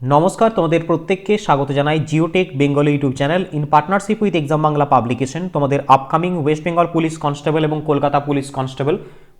নমস্কার, তোমাদের প্রত্যেককে স্বাগত জানাই Geotech Bengal YouTube channel in partnership with exam Bangla publication তোমাদের upcoming West Bengal police constable এবং কলকাতা পুলিশ কনস্টেবল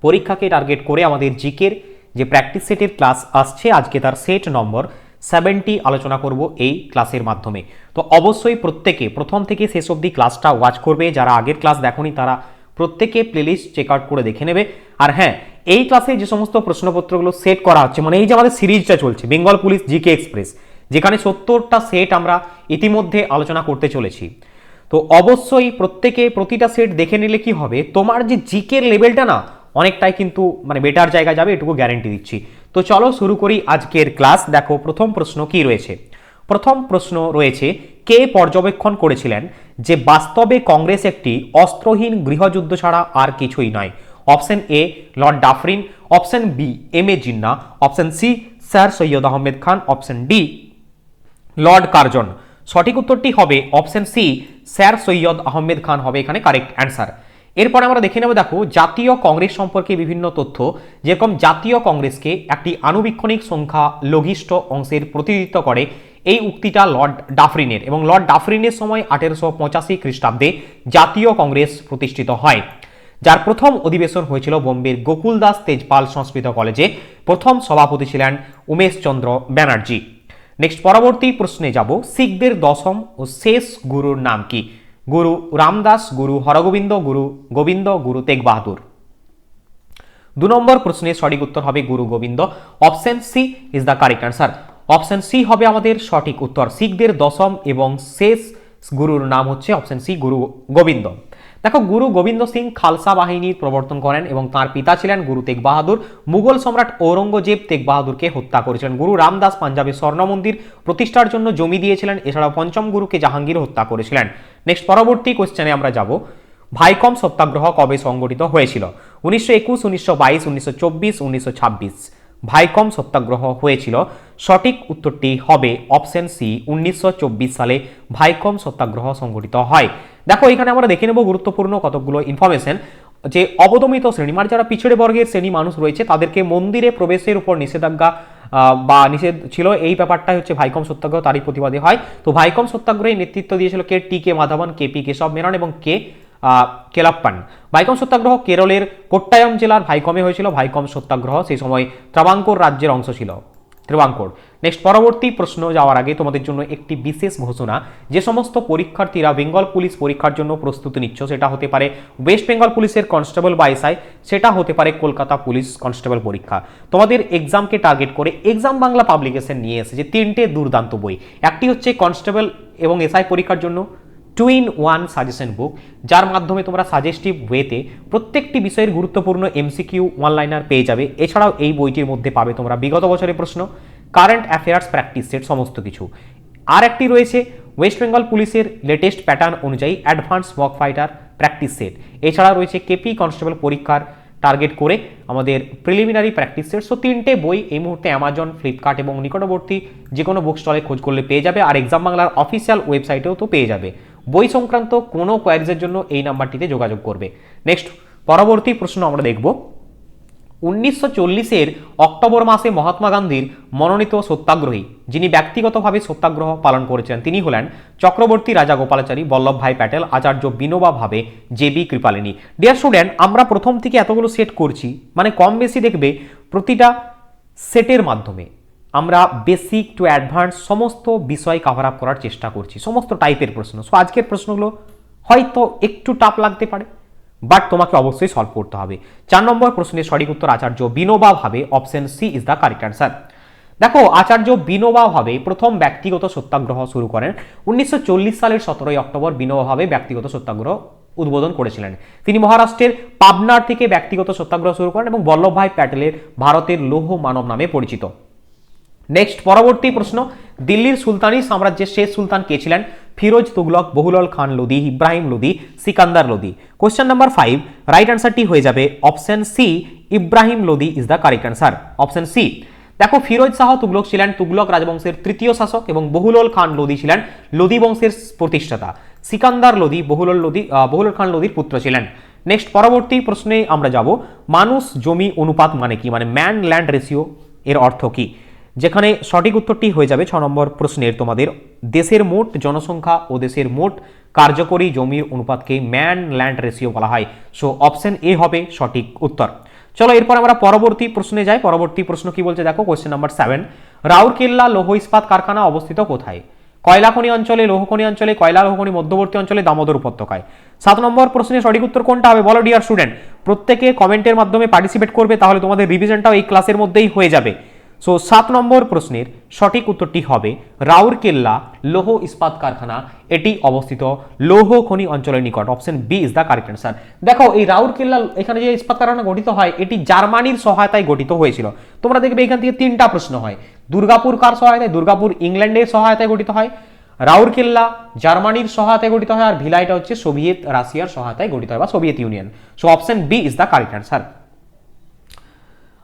পরীক্ষাকে টার্গেট করে আমাদের জিকের যে প্র্যাকটিস সেটের ক্লাস আসছে, আজকে তার সেট নম্বর সেভেন্টি আলোচনা করব এই ক্লাসের মাধ্যমে। তো অবশ্যই প্রত্যেকে প্রথম থেকে শেষ অবধি ক্লাসটা ওয়াচ করবে, যারা আগের ক্লাস দেখোনি তারা প্রত্যেকে প্লেলিস্ট চেক আউট করে দেখে নেবে। আর হ্যাঁ এই ক্লাসে যে সমস্ত প্রশ্নপত্রগুলো সেট করা হচ্ছে মানে এই যে আমাদের সিরিজটা চলছে বেঙ্গল পুলিশ জিকে এক্সপ্রেস যেখানে সত্তরটা সেট আমরা ইতিমধ্যে আলোচনা করতে চলেছি। তো অবশ্যই প্রত্যেকে প্রতিটা সেট দেখে নিলে কি হবে, তোমার যে জিকের লেভেলটা না, অনেকটাই কিন্তু মানে বেটার জায়গা যাবে, এটুকু গ্যারেন্টি দিচ্ছি। তো চলো শুরু করি আজকের ক্লাস দেখো প্রথম প্রশ্ন কি রয়েছে। প্রথম প্রশ্ন রয়েছে, কে পর্যবেক্ষণ করেছিলেন যে বাস্তবে কংগ্রেস একটি অস্ত্রহীন গৃহযুদ্ধ ছাড়া আর কিছুই নয়? Option A Lord Dufferin option B M A Jinnah option C sir Syed Ahmed Khan option D Lord Curzon সঠিক উত্তরটি হবে option C sir Syed Ahmed Khan হবে এখানে কারেক্ট অ্যান্সার এরপর আমরা দেখে নেব দেখো, জাতীয় কংগ্রেস সম্পর্কে বিভিন্ন তথ্য। যেরকম জাতীয় কংগ্রেসকে একটি আনুবীক্ষণিক সংখ্যা লঘিষ্ঠ অংশের প্রতিনিধিত্ব করে, এই উক্তিটা লর্ড ডাফরিনের এবং লর্ড ডাফরিনের সময় আঠেরোশো পঁচাশি খ্রিস্টাব্দে জাতীয় কংগ্রেস প্রতিষ্ঠিত হয়। যার প্রথম অধিবেশন হয়েছিল বোম্বের গোকুল দাস তেজপাল সংস্কৃত কলেজে। প্রথম সভাপতি ছিলেন উমেশ চন্দ্র ব্যানার্জি। নেক্সট পরবর্তী প্রশ্নে যাব, শিখদের দশম ও শেষ গুরুর নাম কি? গুরু রামদাস, গুরু হরগোবিন্দ, গুরু গোবিন্দ, গুরু তেগ বাহাদুর দু নম্বর প্রশ্নের সঠিক উত্তর হবে Guru Gobind. Option C is the correct answer option C হবে আমাদের সঠিক উত্তর। শিখদের দশম এবং শেষ গুরুর নাম হচ্ছে অপশন সি গুরু গোবিন্দ। দেখো, গুরু গোবিন্দ সিং খালসা বাহিনীর প্রবর্তন করেন এবং তার পিতা ছিলেন গুরু তেগ বাহাদুর মুঘল সম্রাট ঔরঙ্গজেব তেগ বাহাদুরকে হত্যা করেছিলেন। গুরু রামদাস পাঞ্জাবের স্বর্ণ মন্দির প্রতিষ্ঠার জন্য জমি দিয়েছিলেন, এছাড়াও পঞ্চম গুরুকে জাহাঙ্গীর হত্যা করেছিলেন। নেক্সট পরবর্তী কোশ্চেনে আমরা যাব। ভাইকম সত্যাগ্রহ কবে সংগঠিত হয়েছিল? উনিশশো একুশ, উনিশশো বাইশ, উনিশশো চব্বিশ, উনিশশো ছাব্বিশ। ভাইকম সত্যাগ্রহ হয়েছিল। সঠিক উত্তরটি হবে অপশন সি, উনিশশো চব্বিশ সালে ভাইকম সত্যাগ্রহ সংগঠিত হয়। দেখো, এখানে আমরা দেখে নেব গুরুত্বপূর্ণ কতকগুলো ইনফরমেশন যে অবদমিত শ্রেণি মানে যারা পিছড়ে বর্গের শ্রেণি মানুষ রয়েছে, তাদেরকে মন্দিরে প্রবেশের উপর নিষেধাজ্ঞা বা নিষেধ ছিল। এই ব্যাপারটাই হচ্ছে ভাইকম সত্যাগ্রহ, তারই প্রতিবাদী হয়। তো ভাইকম সত্যাগ্রহে নেতৃত্ব দিয়েছিল কে? T K Madhavan, K P Kesava Menon এবং কে কেলাপ্পান। ভাইকম সত্যাগ্রহ কেরলের কোট্টায়ম জেলার ভাইকমে হয়েছিল। ভাইকম সত্যাগ্রহ সেই সময় ত্রাবাঙ্কোর রাজ্যের অংশ ছিল। ত্রিবাঙ্কোর। নেক্সট পরবর্তী প্রশ্ন যাওয়ার আগে তোমাদের জন্য একটি বিশেষ ঘোষণা। যে সমস্ত পরীক্ষার্থীরা বেঙ্গল পুলিশ পরীক্ষার জন্য প্রস্তুতি নিচ্ছ, সেটা হতে পারে ওয়েস্ট বেঙ্গল পুলিশের কনস্টেবল বা এসআই, সেটা হতে পারে কলকাতা পুলিশ কনস্টেবল পরীক্ষা। তোমাদের এক্সামকে টার্গেট করে এক্সাম বাংলা পাবলিকেশন নিয়ে এসেছে তিনটে দুর্দান্ত বই। একটি হচ্ছে কনস্টেবল এবং এসআই পরীক্ষার জন্য two in one suggestion book যার মাধ্যমে তোমরা সাজেস্টিভ ওয়েতে প্রত্যেকটি বিষয়ের গুরুত্বপূর্ণ এমসিকিউ ওয়ানলাইনার পেয়ে যাবে। এছাড়াও এই বইটির মধ্যে পাবে তোমরা বিগত বছরের প্রশ্ন কারেন্ট অ্যাফেয়ার্স প্র্যাকটিস সেট সমস্ত কিছু। আর একটি রয়েছে ওয়েস্ট বেঙ্গল পুলিশের লেটেস্ট প্যাটার্ন অনুযায়ী advance work fighter practice set এছাড়া রয়েছে কেপি কনস্টেবল পরীক্ষার টার্গেট করে আমাদের প্রিলিমিনারি প্র্যাকটিস সেট সো তিনটে বই এই মুহূর্তে অ্যামাজন ফ্লিপকার্ট এবং নিকটবর্তী যে কোনো বুক স্টলে খোঁজ করলে পেয়ে যাবে। আর এক্সাম বাংলার অফিসিয়াল ওয়েবসাইটেও তো পেয়ে যাবে। বই সংক্রান্ত কোনো কোয়ারিজের জন্য এই নাম্বারটিতে যোগাযোগ করবে। নেক্সট পরবর্তী প্রশ্ন আমরা দেখব। উনিশশো চল্লিশের অক্টোবর মাসে মহাত্মা গান্ধীর মনোনীত সত্যাগ্রহী, যিনি ব্যক্তিগতভাবে সত্যাগ্রহ পালন করেছিলেন, তিনি হলেন চক্রবর্তী রাজা Gopalachari Vallabhbhai Patel, Acharya Vinoba Bhave J B Kripalani. Dear student আমরা প্রথম থেকে এতগুলো সেট করছি মানে কম বেশি দেখবে প্রতিটা সেটের মাধ্যমে। আমরা বেসিক টু অ্যাডভান্স সমস্ত বিষয় কাভার আপ করার চেষ্টা করছি, সমস্ত টাইপের প্রশ্ন। সো আজকের প্রশ্নগুলো হয়তো একটু টাফ লাগতে পারে বাট তোমাকে অবশ্যই সলভ করতে হবে। চার নম্বর প্রশ্নের সঠিক উত্তর Acharya Vinoba Bhave option C is the correct answer দেখো, আচার্য বিনোবা ভাবে প্রথম ব্যক্তিগত সত্যাগ্রহ শুরু করেন উনিশশো চল্লিশ সালের সতেরোই অক্টোবর বিনোবা ভাবে ব্যক্তিগত সত্যাগ্রহ উদ্বোধন করেছিলেন। তিনি মহারাষ্ট্রের পাবনার থেকে ব্যক্তিগত সত্যাগ্রহ শুরু করেন এবং বল্লভভাই প্যাটেলের ভারতের লৌহ মানব নামে পরিচিত। নেক্সট পরবর্তী প্রশ্ন। দিল্লির সুলতানি সাম্রাজ্যের শেষ সুলতান কে ছিলেন? Firoz Tughlaq, Bahlul Khan Lodi Ibrahim Lodi Sikandar Lodi question number five right অ্যান্সারটি হয়ে যাবে option C Ibrahim Lodi is the correct answer option C দেখো ফিরোজ শাহ তুগলক ছিলেন তুগলক রাজবংশের তৃতীয় শাসক এবং বহুলল খান লোদি ছিলেন লোদি বংশের প্রতিষ্ঠাতা। সিকান্দার লোদি বহুলল লোদি বহুলল খান লোদির পুত্র ছিলেন। নেক্সট পরবর্তী প্রশ্নে আমরা যাব। মানুষ জমি অনুপাত মানে কি? মানে ম্যান ল্যান্ড রেশিও এর অর্থ কি? যেখানে সঠিক উত্তরটি হয়ে যাবে ছ নম্বর প্রশ্নের। তোমাদের দেশের মোট জনসংখ্যা ও দেশের মোট কার্যকরী জমির অনুপাতকে ম্যান ল্যান্ড রেশিও বলা হয়। সো, অপশন এ হবে সঠিক উত্তর। চলো, এরপর আমরা পরবর্তী প্রশ্নে যাই। পরবর্তী প্রশ্ন কি বলছে দেখো কোয়েশ্চেন নাম্বার সেভেন রাউরকেল্লা লৌহ ইস্পাত কারখানা অবস্থিত কোথায়? কয়লাখনি অঞ্চলে, লৌহখনি অঞ্চলে কয়লা লৌহখনি মধ্যবর্তী অঞ্চলে দামোদর উপত্যকায়। সাত নম্বর প্রশ্নের সঠিক উত্তর কোনটা হবে? বলো ডিয়ার স্টুডেন্ট প্রত্যেকে কমেন্টের মাধ্যমে পার্টিসিপেট করবে, তাহলে তোমাদের রিভিশনটাও এই ক্লাসের মধ্যেই হয়ে যাবে। সো সাত নম্বর প্রশ্নের সঠিক উত্তরটি হবে রাউরকেল্লা লৌহ ইস্পাত কারখানা। এটি অবস্থিত লৌহ খনি অঞ্চলের নিকট। Option B is the correct answer দেখো, এই রাউরকেল্লা এখানে যে ইস্পাত কারখানা গঠিত হয়, এটি জার্মানির সহায়তায় গঠিত হয়েছিল। তোমরা দেখবে এখান থেকে তিনটা প্রশ্ন হয়। দুর্গাপুর কার সহায়তায়? দুর্গাপুর ইংল্যান্ডের সহায়তায় গঠিত হয়। রাউরকেল্লা জার্মানির সহায়তায় গঠিত হয়, আর ভিলাইটা হচ্ছে সোভিয়েত রাশিয়ার সহায়তায় গঠিত হয়, বা Soviet Union. So option B is the correct answer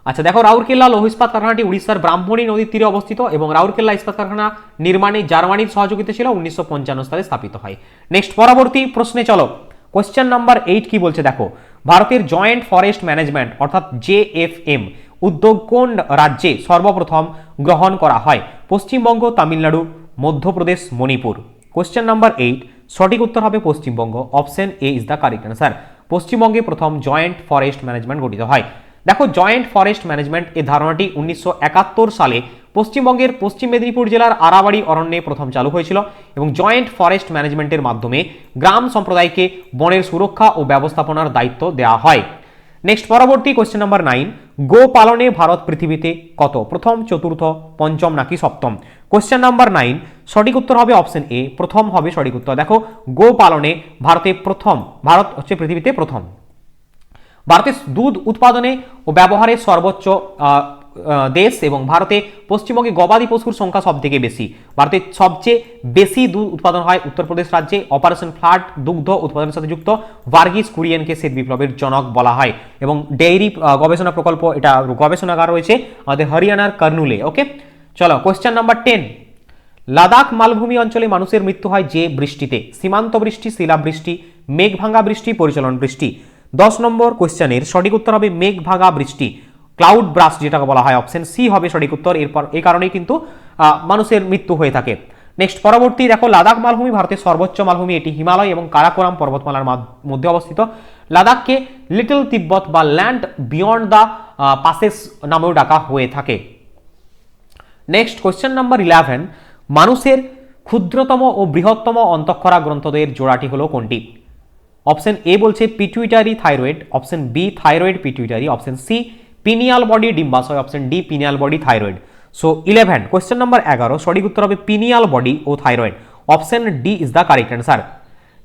আচ্ছা দেখো, রাউরকেল্লা লৌহ ইস্পাত কারখানাটি উড়িষ্যার ব্রাহ্মণী নদীর তীরে অবস্থিত এবং রাউরকেল্লা ইস্পাত কারখানা নির্মাণে জার্মানির সহযোগিতা ছিল উনিশশো পঞ্চান্ন সালে স্থাপিত হয়। নেক্সট পরবর্তী প্রশ্নে চলো। কোশ্চেন নাম্বার এইট কি বলছে, দেখো? ভারতের জয়েন্ট ফরেস্ট ম্যানেজমেন্ট অর্থাৎ জেএফএম উদ্যোগ কোন রাজ্যে সর্বপ্রথম গ্রহণ করা হয়? Paschimbanga, Tamil Nadu, Madhya Pradesh, Manipur. Question number eight সঠিক উত্তর হবে Paschimbanga. Option A is the correct answer পশ্চিমবঙ্গে প্রথম জয়েন্ট ফরেস্ট ম্যানেজমেন্ট গঠিত হয়। দেখো জয়েন্ট ফরেস্ট ম্যানেজমেন্ট এই ধারণাটি উনিশশো একাত্তর সালে পশ্চিমবঙ্গের পশ্চিম মেদিনীপুর জেলার আরাবাড়ি অরণ্যে প্রথম চালু হয়েছিল এবং জয়েন্ট ফরেস্ট ম্যানেজমেন্টের মাধ্যমে গ্রাম সম্প্রদায়কে বনের সুরক্ষা ও ব্যবস্থাপনার দায়িত্ব দেওয়া হয়। নেক্সট পরবর্তী কোশ্চেন নাম্বার নাইন গো পালনে ভারত পৃথিবীতে কত? প্রথম, চতুর্থ, পঞ্চম নাকি সপ্তম? কোশ্চেন নাম্বার নাইন সঠিক উত্তর হবে অপশন এ প্রথম হবে সঠিক উত্তর। দেখো, গো পালনে ভারতে প্রথম, ভারত হচ্ছে পৃথিবীতে প্রথম। ভারতের দুধ উৎপাদনে ও ব্যবহারে সর্বোচ্চ দেশ এবং ভারতে পশ্চিমবঙ্গে গবাদি পশুর সংখ্যা সব থেকে বেশি। ভারতে সবচেয়ে বেশি দুধ উৎপাদন হয় উত্তরপ্রদেশ রাজ্যে। অপারেশন ফ্লাড দুগ্ধ উৎপাদনের সাথে যুক্ত। ভার্গিস কুরিয়েনকে শ্বেত বিপ্লবের জনক বলা হয় এবং ডেইরি গবেষণা প্রকল্প, এটা গবেষণাগার রয়েছে আমাদের হরিয়ানার কর্নুলে, ওকে? চলো কোয়েশ্চেন নাম্বার টেন লাদাখ মালভূমি অঞ্চলে মানুষের মৃত্যু হয় যে বৃষ্টিতে? সীমান্ত বৃষ্টি, শিলাবৃষ্টি, মেঘভাঙা বৃষ্টি, পরিচালন বৃষ্টি। দশ নম্বর কোয়েশ্চেনের সঠিক উত্তর হবে মেঘভাঙা বৃষ্টি। ক্লাউড ব্রাস্ট যেটাকে বলা হয় অপশন সি হবে সঠিক উত্তর। এরপর এই কারণেই কিন্তু মানুষের মৃত্যু হয়ে থাকে। নেক্সট পরবর্তী দেখো, লাদাখ মালভূমি ভারতের সর্বোচ্চ মালভূমি, এটি হিমালয় এবং কারাকোরাম পর্বতমালার মধ্যে অবস্থিত। লাদাখকে লিটল তিব্বত বা ল্যান্ড বিয়ন্ড দ্য পাসেস নামেও ডাকা হয়ে থাকে। নেক্সট কোয়েশ্চেন নাম্বার ইলেভেন মানুষের ক্ষুদ্রতম ও বৃহত্তম অন্তঃক্ষরা গ্রন্থদের জোড়াটি হলো কোনটি? অপশন এ বলছে pituitary thyroid option B thyroid pituitary option C pineal body ডিম্বাশয়, option D pineal body thyroid so eleven question number এগারো, সঠিক উত্তর হবে pineal body O thyroid option D is the correct answer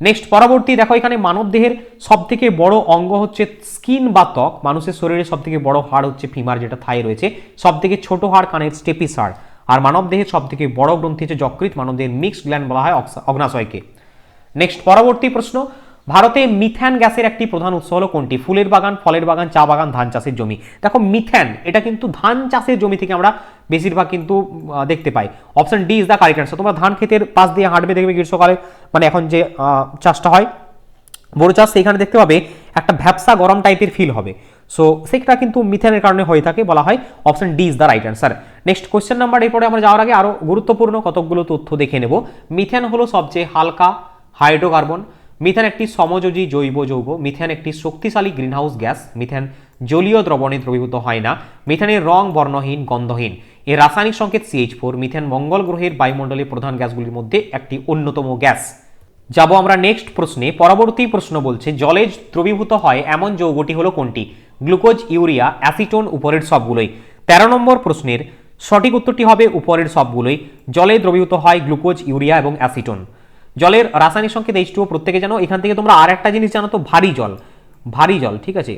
next পরবর্তী দেখো এখানে মানব দেহের সব থেকে বড় অঙ্গ হচ্ছে স্কিন বা ত্বক। মানুষের শরীরে সব থেকে বড় হাড় হচ্ছে ফিমার যেটা থাই রয়েছে। সব থেকে ছোট হাড় কানের স্টেপিস হাড়। আর মানব দেহের সব থেকে বড় গ্রন্থি হচ্ছে যকৃত মানব দেহের মিক্সড গ্ল্যান্ড বলা হয় অগ্নাশয়কে। নেক্সট পরবর্তী প্রশ্ন। ভারতে মিথ্যান গ্যাসের একটি প্রধান উৎস হলো কোনটি? ফুলের বাগান, ফলের বাগান, চা বাগান, ধান চাষের জমি। দেখো মিথ্যান এটা কিন্তু ধান চাষের জমি থেকে আমরা বেশিরভাগ কিন্তু দেখতে পাই। Option D is the correct answer তোমরা ধান ক্ষেতের পাশ দিয়ে হাঁটবে, দেখবে গ্রীষ্মকালে মানে এখন যে চাষটা হয় বড় চাষ সেখানে দেখতে পাবে একটা ভ্যাপসা গরম টাইপের ফিল হবে। সো সেটা কিন্তু মিথেনের কারণে হয়ে থাকে, বলা হয়। Option D is the right answer next question number এরপরে আমরা যাওয়ার আগে আরও গুরুত্বপূর্ণ কতকগুলো তথ্য দেখে নেব। মিথেন হলো সবচেয়ে হালকা হাইড্রোকার্বন মিথেন একটি সমযোজী জৈব যৌগ। মিথেন একটি শক্তিশালী গ্রিনহাউস গ্যাস। মিথেন জলীয় দ্রবণে দ্রবীভূত হয় না। মিথেনের রং বর্ণহীন, গন্ধহীন। এর রাসায়নিক সংকেত সিএইচ ফোর মিথেন মঙ্গল গ্রহের বায়ুমণ্ডলের প্রধান গ্যাসগুলির মধ্যে একটি অন্যতম গ্যাস। যাব আমরা নেক্সট প্রশ্নে। পরবর্তী প্রশ্ন বলছে জলে দ্রবীভূত হয় এমন যৌগটি হলো কোনটি? গ্লুকোজ, ইউরিয়া, অ্যাসিটোন, উপরের সবগুলোই। তেরো নম্বর প্রশ্নের সঠিক উত্তরটি হবে উপরের সবগুলোই। জলে দ্রবীভূত হয় গ্লুকোজ, ইউরিয়া এবং অ্যাসিটোন। জলের রাসায়নিক সংকেত এইচ টু প্রত্যেকে জানো? এখান থেকে তোমরা আর একটা জিনিস জানো তো, ভারী জল। ভারী জল, ঠিক আছে?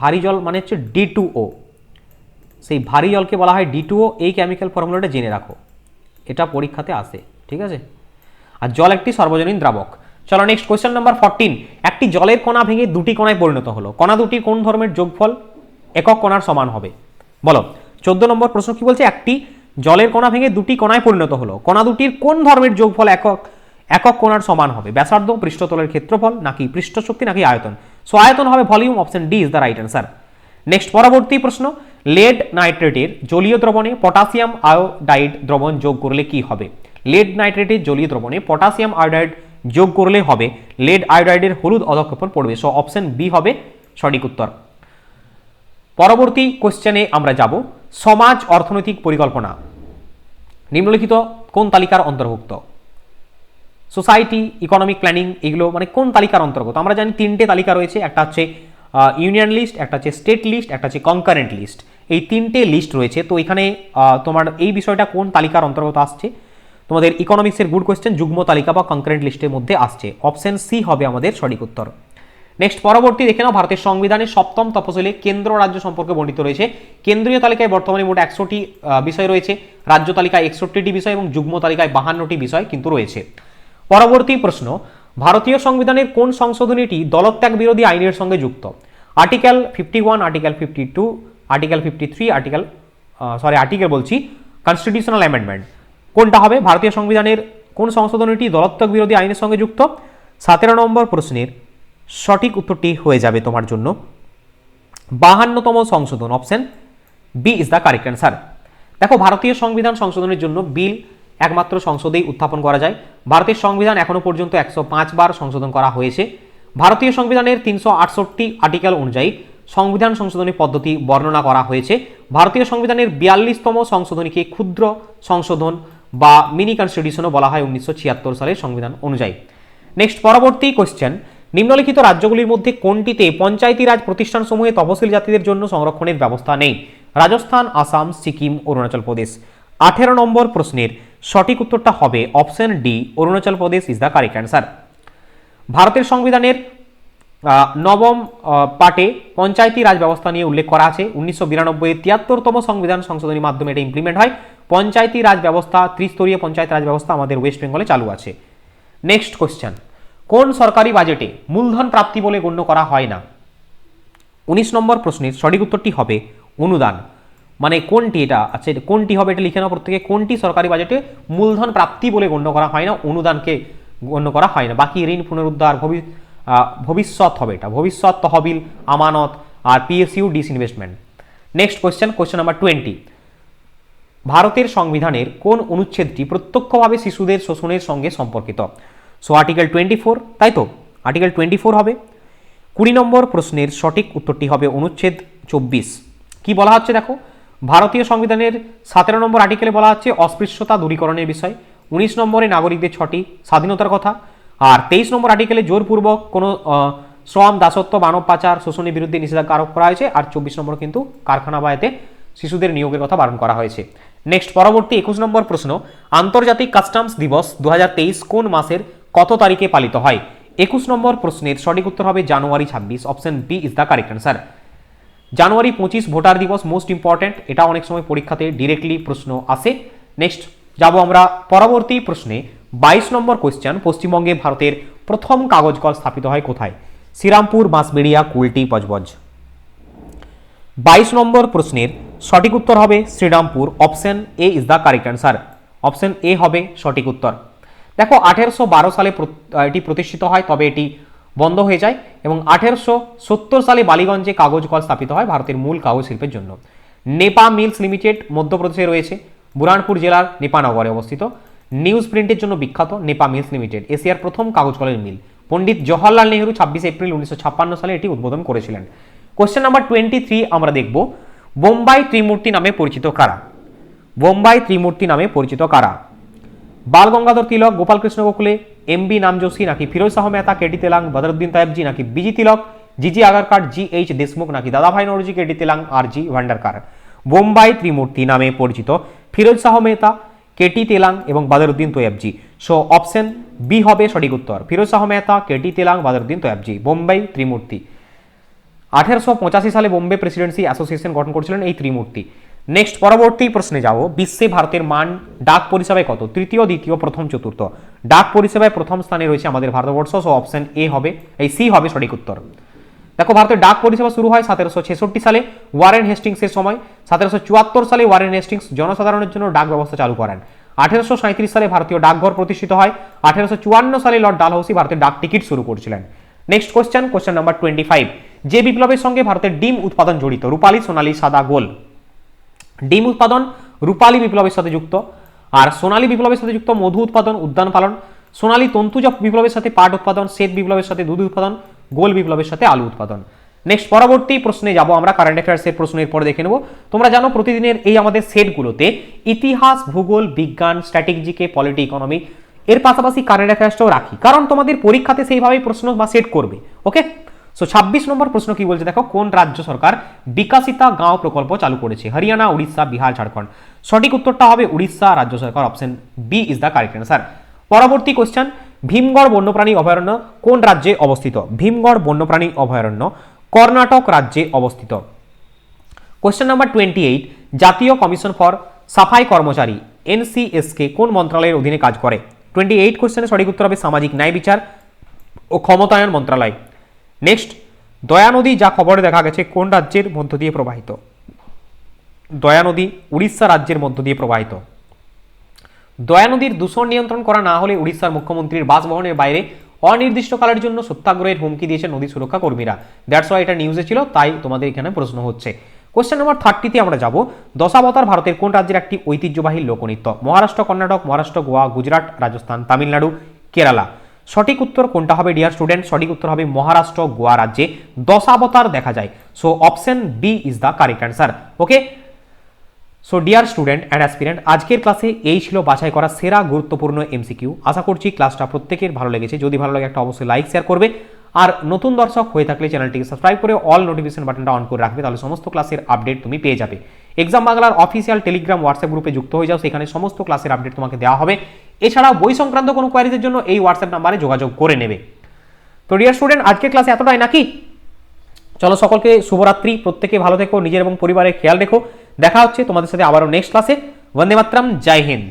ভারী জল মানে হচ্ছে ডি টু ও সেই ভারী জলকে বলা হয় ডি টু ও এই কেমিক্যাল ফর্মুলাটা জেনে রাখো। এটা পরীক্ষাতে আসে, ঠিক আছে? আর জল একটি সর্বজনীন দ্রাবক। চলো নেক্সট কোয়েশ্চেন নাম্বার ফোরটিন একটি জলের কণা ভেঙে দুটি কণায় পরিণত হলো। কণা দুটি কোন ধর্মের যোগফল? একক কণার সমান হবে। বলো, চোদ্দ নম্বর প্রশ্ন কি বলছে? একটি জলের কণা ভেঙে দুটি কণায় পরিণত হলো। কণা দুটির কোন ধর্মের যোগফল একক? একক কোণার সমান হবে। ব্যাসার্ধ পৃষ্ঠতলের ক্ষেত্রফল নাকি পৃষ্ঠশক্তি নাকি আয়তন? সো আয়তন হবে volume option D is the right answer next পরবর্তী প্রশ্ন লেড নাইট্রেটের জলীয় দ্রবণে পটাশিয়াম আয়োডাইড দ্রবণ যোগ করলে কি হবে? লেড নাইট্রেটের জলীয় দ্রবণে পটাশিয়াম আয়োডাইড যোগ করলে হবে। লেড আয়োডাইডের হলুদ অধক্ষেপণ পড়বে। সো অপশন বি হবে সঠিক উত্তর। পরবর্তী কোশ্চেনে আমরা যাব। সমাজ অর্থনৈতিক পরিকল্পনা। নিম্নলিখিত কোন তালিকার অন্তর্ভুক্ত? সোসাইটি ইকোনমিক প্ল্যানিং এগুলো মানে কোন তালিকার অন্তর্গত? আমরা জানি তিনটে তালিকা রয়েছে, একটা হচ্ছে ইউনিয়ন লিস্ট একটা হচ্ছে স্টেট লিস্ট একটা হচ্ছে কনকারেন্ট লিস্ট এই তিনটে লিস্ট রয়েছে, তো এখানে তোমার এই বিষয়টা কোন তালিকার অন্তর্গত আসছে? তোমাদের ইকোনমিক্সের গুড কোয়েশ্চেন যুগ্ম তালিকা বা কনকারেন্ট লিস্টের মধ্যে আসছে। অপশন সি হবে আমাদের সঠিক উত্তর। নেক্সট পরবর্তী দেখে নাও, ভারতের সংবিধানের সপ্তম তফসিলে কেন্দ্র রাজ্য সম্পর্কে বর্ণিত রয়েছে। কেন্দ্রীয় তালিকায় বর্তমানে মোট একশোটি বিষয় রয়েছে। রাজ্য তালিকায় একষট্টিটি বিষয় এবং যুগ্ম তালিকায় বাহান্নটি বিষয় কিন্তু রয়েছে। পরবর্তী প্রশ্ন, ভারতীয় সংবিধানের কোন সংশোধনীটি দলত্যাগ বিরোধী আইনের সঙ্গে যুক্ত? Article fifty one article fifty two article fifty three article sorry article বলছি কনস্টিটিউশনাল অ্যামেন্ডমেন্ট কোনটা হবে? ভারতীয় সংবিধানের কোন সংশোধনীটি দলত্যাগ বিরোধী আইনের সঙ্গে যুক্ত? সতেরো নম্বর প্রশ্নের সঠিক উত্তরটি হয়ে যাবে তোমার জন্য। বাহান্নতম সংশোধন option B is the correct answer দেখো, ভারতীয় সংবিধান সংশোধনের জন্য বিল একমাত্র সংসদেই উত্থাপন করা যায়। ভারতের সংবিধান এখনও পর্যন্ত একশো বার সংশোধন করা হয়েছে। ভারতীয় সংবিধানের তিনশো আটষট্টি আর্টিকেল অনুযায়ী সংবিধান সংশোধনী পদ্ধতি বর্ণনা করা হয়েছে। ভারতীয় সংবিধানের বিয়াল্লিশতম সংশোধনীকে ক্ষুদ্র সংশোধন বা মিনি কনস্টিটিউশনও বলা হয় উনিশশো সালের সংবিধান অনুযায়ী। নেক্সট পরবর্তী কোশ্চেন নিম্নলিখিত রাজ্যগুলির মধ্যে কোনটিতে পঞ্চায়েতি রাজ প্রতিষ্ঠানসমূহে তপশিল জাতিদের জন্য সংরক্ষণের ব্যবস্থা নেই? রাজস্থান, আসাম, সিকিম, অরুণাচল প্রদেশ। আঠেরো নম্বর প্রশ্নের সঠিক উত্তরটা হবে option D, Arunachal Pradesh is the correct answer ভারতের সংবিধানের নবম পাটে পঞ্চায়েতি রাজ ব্যবস্থা নিয়ে উল্লেখ করা আছে। উনিশশো বিরানব্বই তিয়াত্তরতম সংবিধান সংশোধনীর মাধ্যমে এটা ইমপ্লিমেন্ট হয়। পঞ্চায়েতি রাজ ব্যবস্থা, ত্রিস্তরীয় পঞ্চায়েত রাজ ব্যবস্থা আমাদের ওয়েস্ট বেঙ্গলে চালু আছে। নেক্সট কোশ্চেন কোন সরকারি বাজেটে মূলধন প্রাপ্তি বলে গণ্য করা হয় না? উনিশ নম্বর প্রশ্নের সঠিক উত্তরটি হবে অনুদান। মানে কোনটি এটা? আচ্ছা কোনটি হবে এটা লিখে নাও প্রত্যেকে। কোনটি সরকারি বাজেটে মূলধন প্রাপ্তি বলে গণ্য করা হয় না, অনুদানকে গণ্য করা হয় না। বাকি ঋণ পুনরুদ্ধার ভবি ভবিষ্যৎ হবে এটা। ভবিষ্যৎ, তহবিল, আমানত আর PSU disinvestment next question question number twenty ভারতের সংবিধানের কোন অনুচ্ছেদটি প্রত্যক্ষভাবে শিশুদের শোষণের সঙ্গে সম্পর্কিত? সো আর্টিকেল টোয়েন্টি ফোর তাই তো? আর্টিকেল টোয়েন্টি ফোর হবে। কুড়ি নম্বর প্রশ্নের সঠিক উত্তরটি হবে অনুচ্ছেদ চব্বিশ। কি বলা হচ্ছে দেখো? ভারতীয় সংবিধানের সতেরো নম্বর আর্টিকেলে বলা হচ্ছে অস্পৃশ্যতা দূরীকরণের বিষয়। উনিশ নম্বরে নাগরিকদের ছটি স্বাধীনতার কথা। আর তেইশ নম্বর আর্টিকেলে জোরপূর্বক কোনো শ্রম, দাসত্ব, মানব পাচার, শোষণের বিরুদ্ধে নিষেধাজ্ঞা আরোপ করা হয়েছে। আর চব্বিশ নম্বর কিন্তু কারখানা বায়তে শিশুদের নিয়োগের কথা বারণ করা হয়েছে। নেক্সট, পরবর্তী একুশ নম্বর প্রশ্ন, আন্তর্জাতিক কাস্টমস দিবস দু হাজার তেইশ কোন মাসের কত তারিখে পালিত হয়? একুশ নম্বর প্রশ্নের সঠিক উত্তর হবে জানুয়ারি ছাব্বিশ। Option B is the correct answer. জানুয়ারি পঁচিশ ভোটার দিবস মোস্ট ইম্পর্ট্যান্ট এটা অনেক সময় পরীক্ষাতে ডিরেক্টলি প্রশ্ন আসে। নেক্সট যাব আমরা পরবর্তী প্রশ্নে। বাইশ নম্বর কোয়েশ্চেন পশ্চিমবঙ্গে ভারতের প্রথম কাগজ কল স্থাপিত হয় কোথায়? শ্রীরামপুর বাঁশবেড়িয়া কুলটি বজবজ বাইশ নম্বর প্রশ্নের সঠিক উত্তর হবে Serampore. Option A is the correct answer option A হবে সঠিক উত্তর। দেখো, আঠেরোশো বারো সালে এটি প্রতিষ্ঠিত হয়, তবে এটি বন্ধ হয়ে যায় এবং আঠেরোশো সত্তর সালে বালিগঞ্জে কাগজ কল স্থাপিত হয় ভারতের মূল কাগজ শিল্পের জন্য। নেপা মিলস লিমিটেড মধ্যপ্রদেশে রয়েছে। বুরহানপুর জেলার নেপানগরে অবস্থিত। নিউজ প্রিন্টের জন্য বিখ্যাত নেপা মিলস লিমিটেড, এশিয়ার প্রথম কাগজ কলের মিল। পণ্ডিত জওহরলাল নেহরু ছাব্বিশে এপ্রিল উনিশশো ছাপ্পান্ন সালে এটি উদ্বোধন করেছিলেন। কোশ্চেন নাম্বার টোয়েন্টি থ্রি আমরা দেখব, বোম্বাই ত্রিমূর্তি নামে পরিচিত কারা? বোম্বাই ত্রিমূর্তি নামে পরিচিত কারা? বাল গঙ্গাধর তিলক গোপালকৃষ্ণ গোখলে এম বি নামজোশী নাকি ফিরোজ শাহ মেহতা কেডি তেলাং বদরুদ্দিন তয়েবজি নাকি বিজি তিলক জিজি আগারকার জি এইচ দেশমুখ নাকি Dadabhai Naoroji K T Telang R G Bhandarkar Bombay Trimurti নামে পরিচিত ফিরোজ শাহ মেহতা কেটি তেলাং এবং Badruddin Tyabji so option B হবে সঠিক উত্তর। Feroz Shah Mehta K T Telang, Badruddin Tyabji. Bombay Trimurti. আঠেরোশো পঁচাশি সালে বোম্বে প্রেসিডেন্সি অ্যাসোসিয়েশন গঠন করেছিলেন এই ত্রিমূর্তি। নেক্সট পরবর্তী প্রশ্নে যাব। বিশ্বে ভারতের মান ডাক পরিষেবায় কত? তৃতীয়, দ্বিতীয়, প্রথম, চতুর্থ। ডাক পরিষেবায় প্রথম স্থানে রয়েছে আমাদের ভারতবর্ষ সো অপশন এ হবে। এই সি হবে সঠিক উত্তর। দেখো, ভারতের ডাক পরিষেবা শুরু হয় সতেরোশো ছেষট্টি সালে ওয়ারেন হেস্টিংসের সময়। সতেরোশো চুয়াত্তর সালে ওয়ারেন হেস্টিংস জনসাধারণের জন্য ডাক ব্যবস্থা চালু করেন। আঠেরোশো সাঁত্রিশ সালে ভারতীয় ডাকঘর প্রতিষ্ঠিত হয়। আঠেরোশো চুয়ান্ন সালে লর্ড ডালহৌসি ভারতের ডাক টিকিট শুরু করেছিলেন। Next question question number twenty five যে বিপ্লবের সঙ্গে ভারতের ডিম উৎপাদন জড়িত, রূপালী, সোনালী, সাদা, গোল। ডিম উৎপাদন, রূপালী বিপ্লবের সাথে যুক্ত, আর সোনালী বিপ্লবের সাথে যুক্ত মধু উৎপাদন, উদ্যান পালন, সোনালী তন্তুজ বিপ্লবের সাথে পাট উৎপাদন, শ্বেত বিপ্লবের সাথে দুধ উৎপাদন, গোল বিপ্লবের সাথে আলু উৎপাদন। নেক্সট পরবর্তী প্রশ্নে যাব আমরা কারেন্ট অ্যাফেয়ার্সের প্রশ্নের পরে দেখে নেব। তোমরা জানো, প্রতিদিনের এই আমাদের সেটগুলোতে ইতিহাস, ভূগোল, বিজ্ঞান, স্ট্র্যাটেজিকে, পলিটি, ইকোনমি, এর পাশাপাশি কারেন্ট অ্যাফেয়ার্সটাও রাখি। কারণ তোমাদের পরীক্ষাতে সেইভাবেই প্রশ্ন বা সেট করবে ওকে সো ছাব্বিশ নম্বর প্রশ্ন কি বলছে? দেখো, কোন রাজ্য সরকার বিকাশিতা গাঁও প্রকল্প চালু করেছে? হরিয়ানা, উড়িষ্যা, বিহার, ঝাড়খণ্ড। সঠিক উত্তরটা হবে উড়িষ্যা রাজ্য সরকার option B is the correct answer পরবর্তী কোশ্চেন ভীমগড় বন্যপ্রাণী অভয়ারণ্য কোন রাজ্যে অবস্থিত? ভীমগড় বন্যপ্রাণী অভয়ারণ্য কর্ণাটক রাজ্যে অবস্থিত। কোশ্চেন নাম্বার টোয়েন্টি এইট জাতীয় commission for Safai Karmachari NCSK কোন মন্ত্রণালয়ের অধীনে কাজ করে? টোয়েন্টি এইট কোশ্চেনের সঠিক উত্তর হবে সামাজিক ন্যায় বিচার ও ক্ষমতায়ন মন্ত্রণালয় নেক্সট দয়া নদী যা খবরে দেখা গেছে, কোন রাজ্যের মধ্য দিয়ে প্রবাহিত? দয়া নদী উড়িষ্যা রাজ্যের মধ্য দিয়ে প্রবাহিত। দয়া নদীর দূষণ নিয়ন্ত্রণ করা না হলে উড়িষ্যার মুখ্যমন্ত্রীর বাসভবনের বাইরে অনির্দিষ্টকালের জন্য সত্যাগ্রহের হুমকি দিয়েছে নদী সুরক্ষা কর্মীরা। দ্যাটস ওয়াই এটা নিউজে ছিল, তাই তোমাদের এখানে প্রশ্ন হচ্ছে। কোশ্চেন নাম্বার থার্টিতে আমরা যাব। দশাবতার ভারতের কোন রাজ্যের একটি ঐতিহ্যবাহী লোকনৃত্য? মহারাষ্ট্র, কর্ণাটক, মহারাষ্ট্র, গোয়া, গুজরাট, রাজস্থান, তামিলনাড়ু, কেরালা। সঠিক উত্তর কোনটা হবে? ডিয়ার স্টুডেন্ট সঠিক উত্তর হবে মহারাষ্ট্র, গোয়া রাজ্যে। দশাবতার দেখা যায়। So option B is the correct answer okay so dear student and aspirant আজকের ক্লাসে এই ছিল বাছাই করা সেরা গুরুত্বপূর্ণ এমসিকিউ আশা করছি ক্লাসটা প্রত্যেকের ভালো লেগেছে। যদি ভালো লাগে একটা অবশ্যই লাইক শেয়ার করবে। আর নতুন দর্শক হয়ে থাকলে চ্যানেলটিকে সাবস্ক্রাইব করে অল নোটিফিকেশন বাটনটা অন করে রাখবে। তাহলে সমস্ত ক্লাসের আপডেট তুমি পেয়ে যাবে। এক্সাম বাংলার অফিসিয়াল টেলিগ্রাম হোয়াটসঅ্যাপ গ্রুপে যুক্ত হয়ে যাও, সেখানে সমস্ত ক্লাসের আপডেট তোমাকে দেওয়া হবে। এছাড়াও বই সংক্রান্ত কোনো কোয়ারিজের জন্য এই হোয়াটসঅ্যাপ নাম্বারে যোগাযোগ করে নেবে। তো ডিয়ার স্টুডেন্ট আজকের ক্লাসে এতটাই নাকি? চলো সকলকে শুভরাত্রি, প্রত্যেকে ভালো থেকো, নিজের এবং পরিবারের খেয়াল রেখো। দেখা হচ্ছে তোমাদের সাথে আবারও নেক্সট ক্লাসে বন্দে মাতরম, জয় হিন্দ।